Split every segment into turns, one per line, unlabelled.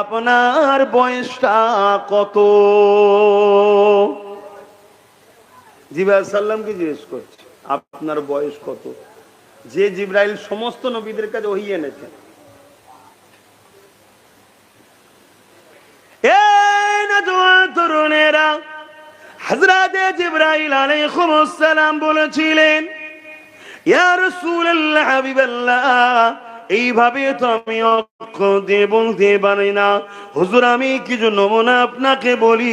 আপনার বয়সটা কত? জিবাহ সাল্লামকে জিজ্ঞেস করছে, আপনার বয়স কত? যে জিব্রাইল সমস্ত নবীদের কাছে ওহি এনেছেন তরুণেরা সালাম বলেছিলেন এইভাবে তো আমি অক্ষর দিয়ে বলতে পারি না। হুজুর আমি কিছু নমুনা আপনাকে বলি।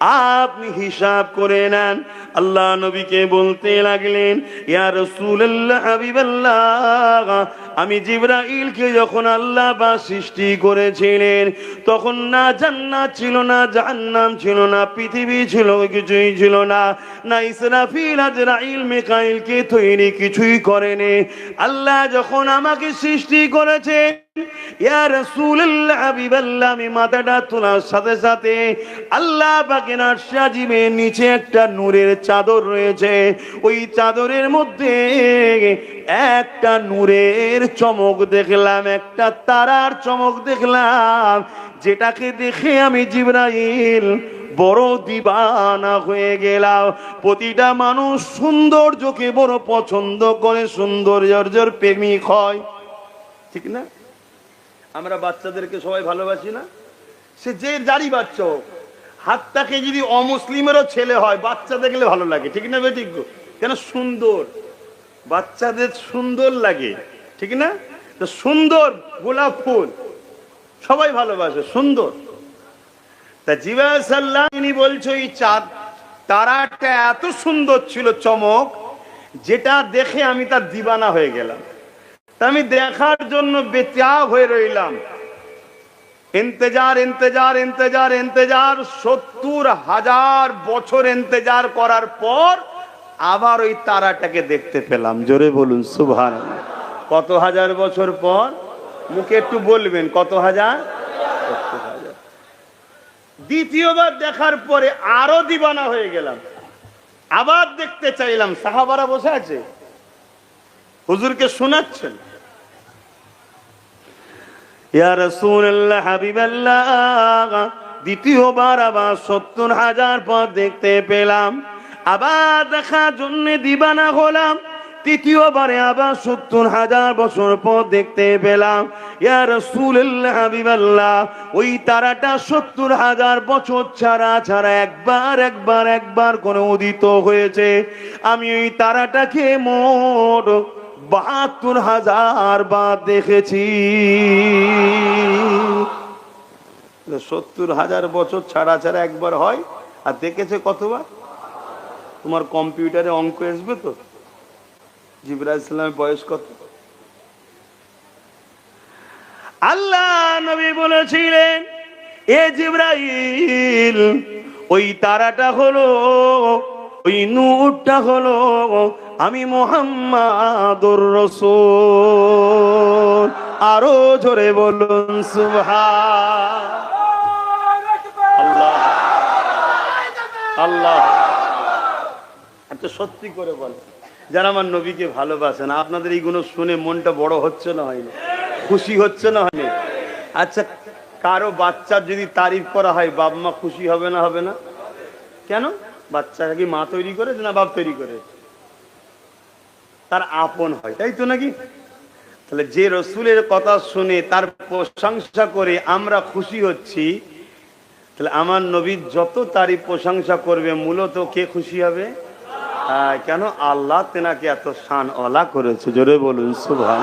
আপনি হিসাব করে নেন। আল্লাহ নবীকে বলতে লাগলেন, ইয়া রাসূলুল্লাহ, হাবিবাল্লাহ। আমি জিব্রাইলকে যখন আল্লাহ বা সৃষ্টি করেছিলেন, তখন না জান্নাত ছিল, না জাহান্নাম ছিল, না পৃথিবী ছিল, কিছুই ছিল না। না ইসরাফিল আজরাইল মিকাইলকে তৈরি কিছুই করেনি। আল্লাহ যখন আমাকে সৃষ্টি করেছে মাথাটা তোলার সাথে সাথে আল্লাহ নিচে একটা নূরের চাদর রয়েছে। ওই চাদরের মধ্যে একটা নূরের চমক দেখলাম, একটা তারার চমক দেখলাম, যেটাকে দেখে আমি জিব্রাইল বড় দিবানা হয়ে গেলাম। প্রতিটা মানুষ সৌন্দর্যকে বড় পছন্দ করে, সৌন্দর্যের প্রেমিক হয়। ঠিক না? আমরা বাচ্চাদেরকে সবাই ভালোবাসি না? সে যে যারই বাচ্চা হোক, হাতটাকে যদি অমুসলিমেরও ছেলে হয়, বাচ্চা দেখলে ভালো লাগে, ঠিক না বেঠিক কেন সুন্দর? বাচ্চাদের সুন্দর লাগে, ঠিক না? তো সুন্দর গোলাপ ফুল, সবাই ভালোবাসে, সুন্দর। তা জিবা সাল্লাম ইনি বলছো এই চাঁদ, তারাটা এত সুন্দর ছিল, চমক, যেটা দেখে আমি তার দিবানা হয়ে গেলাম। আমি দেখার জন্য বেচা হয়ে রইলাম। ইন্তেজার ইন্তেজার ইন্তেজার ইন্তেজার, সত্তর হাজার বছর ইন্তেজার করার পর আবার ওই তারাটাকে দেখতে পেলাম। জোরে বলুন সুভান কত হাজার বছর পর? মুখে একটু বলবেন, কত হাজার। দ্বিতীয়বার দেখার পরে আরও দিবানা হয়ে গেলাম। আবার দেখতে চাইলাম, সাহাবারা বসে আছে। হুজুরকে শোনাচ্ছেন। দ্বিতীয়বার আবার সত্তর হাজার পর দেখতে পেলাম। আবার দেখার জন্য দিবানা হলাম। তৃতীয়বারে আবার সত্তর হাজার বছর পর দেখতে পেলাম। ইয়া রাসূলুল্লাহ, হাবিবাল্লাহ, ওই তারাটা সত্তর হাজার বছর ছাড়া ছাড়া একবার একবার একবার করে উদিত হয়েছে। আমি ওই তারাটাকে মোট বাহাত্তর হাজার বার দেখেছি। সত্তর হাজার বছর ছাড়া ছাড়া একবার হয়? আর দেখেছে কতবার? তোমার কম্পিউটারে অঙ্ক আসবে তো? জিবরা ইসলামের বয়স কত? আল্লাহ নবী বলেছিলেন, এ জিব্রাইল, ওই তারাটা হলো ওই নূরটা হলো আমি মোহাম্মদুর রসুল। আরও জোরে বলুন সুবহান আল্লাহ। আল্লাহ এত সত্যি করে বল। যারা আমার নবীকে ভালোবাসেন আপনাদের এইগুলো শুনে মনটা বড় হচ্ছে না হয়নি? খুশি হচ্ছে না হয়নি? আচ্ছা কারও বাচ্চার যদি তারিফ করা হয়, বাপ মা খুশি হবে না হবে না? কেন? বাচ্চাটা কি মা তৈরি করেছে না বাপ তৈরি করে? তার আপন হয়, তাই তো নাকি? তাহলে যে রসুলের কথা শুনে, তার প্রশংসা করে আমরা খুশি হচ্ছি, তাহলে আমার নবীর যত তারই প্রশংসা করবে, মূলত কে খুশি হবে? কেন? আল্লাহ তেনাকে এত শান অলা করেছে, জোরে বলুন সুভান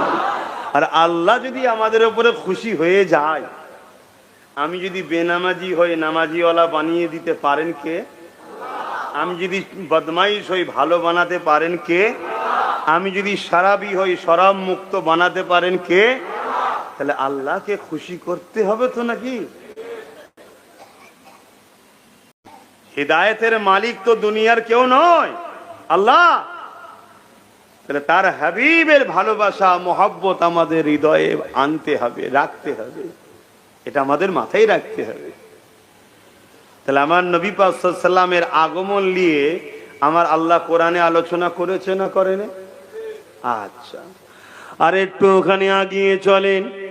আর আল্লাহ যদি আমাদের উপরে খুশি হয়ে যায়, আমি যদি বেনামাজি হয়ে নামাজিওয়ালা বানিয়ে দিতে পারেন কে? আমি যদি বদমাইশ হই ভালো বানাতে পারেন কে? আমি যদি সারাবি হই সরাব মুক্ত বানাতে পারেন কে? তাহলে আল্লাহকে খুশি করতে হবে তো নাকি? হৃদায়তের মালিক তো দুনিয়ার কেউ নয়। আল্লাহ! তাহলে তার হাবিবের ভালোবাসা, মোহাব্বত আমাদের হৃদয়ে আনতে হবে, রাখতে হবে। এটা আমাদের মাথায় রাখতে হবে। তাহলে আমার নবী পাসাল্লামের আগমন নিয়ে আমার আল্লাহ কোরআনে আলোচনা করেছে না করেনি? আচ্ছা। আর একটু ওখানে আগিয়ে চলেন।